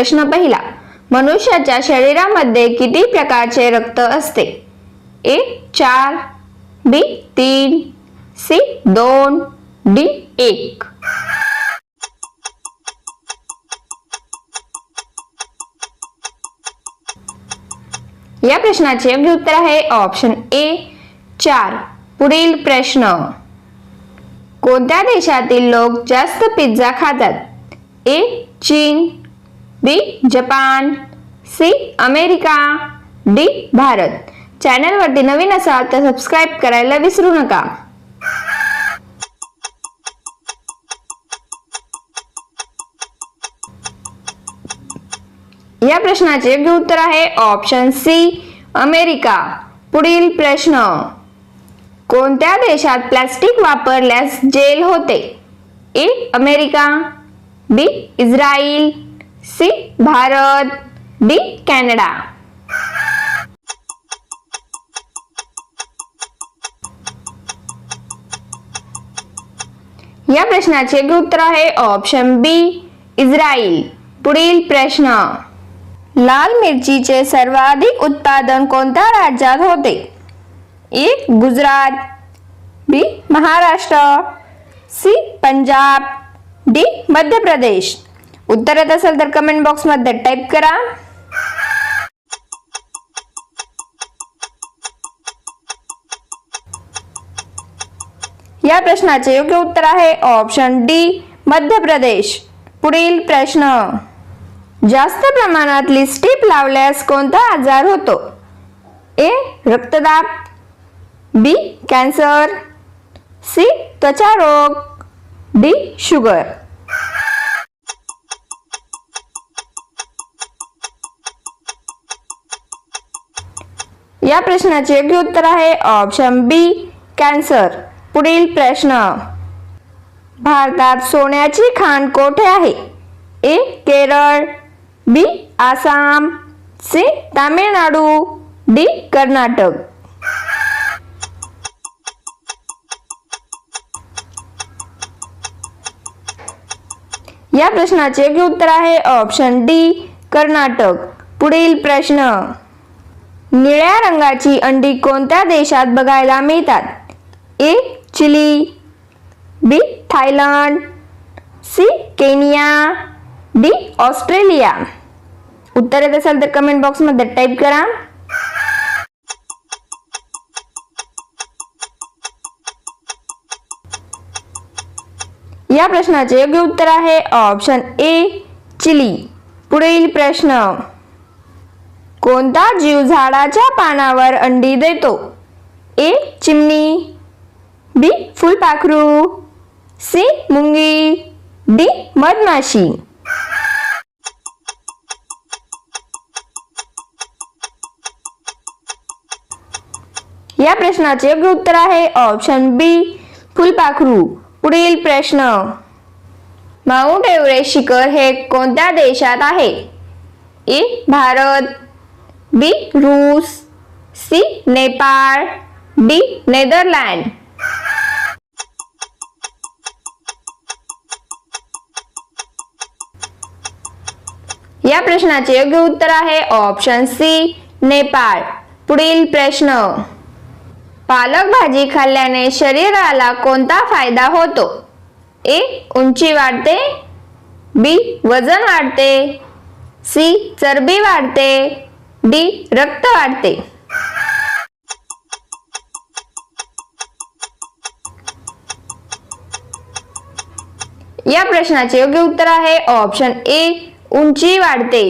प्रश्न पहिला मनुष्याच्या शरीरामध्ये किती प्रकारचे रक्त असते? ए चार बी तीन सी दोन डी एक. या प्रश्नाचे योग्य उत्तर आहे ऑप्शन ए चार. पुढील प्रश्न. कोणत्या देशातील लोक जास्त पिझ्झा खातात? ए चीन B Japan. C America. D Bharat. चॅनलवरती नवीन असाल तर सबस्क्राईब करायला विसरू नका. या प्रश्नाचे योग्य उत्तर आहे ऑप्शन सी अमेरिका. पुढील प्रश्न. कोणत्या देशात प्लास्टिक वापरल्यास जेल होते? A America. B Israel C Bharat. D Canada. या प्रश्नाचे योग्य उत्तर आहे ऑप्शन बी इस्रायल पुढील प्रश्न. लाल मिरचीचे सर्वाधिक उत्पादन कोणत्या राज्यात होते? एक Gujarat. B Maharashtra. C Punjab. D Madhya Pradesh. उत्तर येत असेल तर कमेंट बॉक्समध्ये टाईप करा. या प्रश्नाचे योग्य उत्तर आहे ऑप्शन डी मध्य प्रदेश. पुढील प्रश्न. जास्त प्रमाणात लिस्टिप लावल्यास कोणता आजार होतो? ए रक्तदाब. बी कॅन्सर सी त्वचा रोग. डी शुगर या प्रश्नाचे योग्य उत्तर आहे ऑप्शन बी कॅन्सर पुढील प्रश्न. भारतात सोन्याची खाण कोठे आहे? A Kerala B Assam C Tamil Nadu D Karnataka. या प्रश्नाचे योग्य उत्तर आहे ऑप्शन डी कर्नाटक. पुढील प्रश्न. निळ्या रंगाची अंडी कोणत्या देशात बघायला मिळतात? A Chile B Thailand C Kenya D Australia. उत्तर येत असेल तर कमेंट बॉक्समध्ये टाईप करा. या प्रश्नाचे योग्य उत्तर आहे ऑप्शन ए चिली. पुढील प्रश्न. कोणता जीव झाडाच्या पानावर अंडी देतो? ए चिमणी. बी फुलपाखरू. सी मुंगी. डी मधमाशी. या प्रश्नाचे योग्य उत्तर आहे ऑप्शन बी फुलपाखरू. पुढील प्रश्न. माउंट एव्हरेस्ट शिखर हे कोणत्या देशात आहे? ए भारत. बी रूस सी नेपाळ डी नेदरलँड. या प्रश्नाचे योग्य उत्तर आहे ऑप्शन सी नेपाळ. पुढील प्रश्न. पालक भाजी खाल्ल्याने शरीराला कोणता फायदा होतो? ए उंची वाढते बी वजन वाढते सी चरबी वाढते डी रक्त वाढते. या प्रश्नाचे योग्य उत्तर आहे ऑप्शन ए उंची वाढते.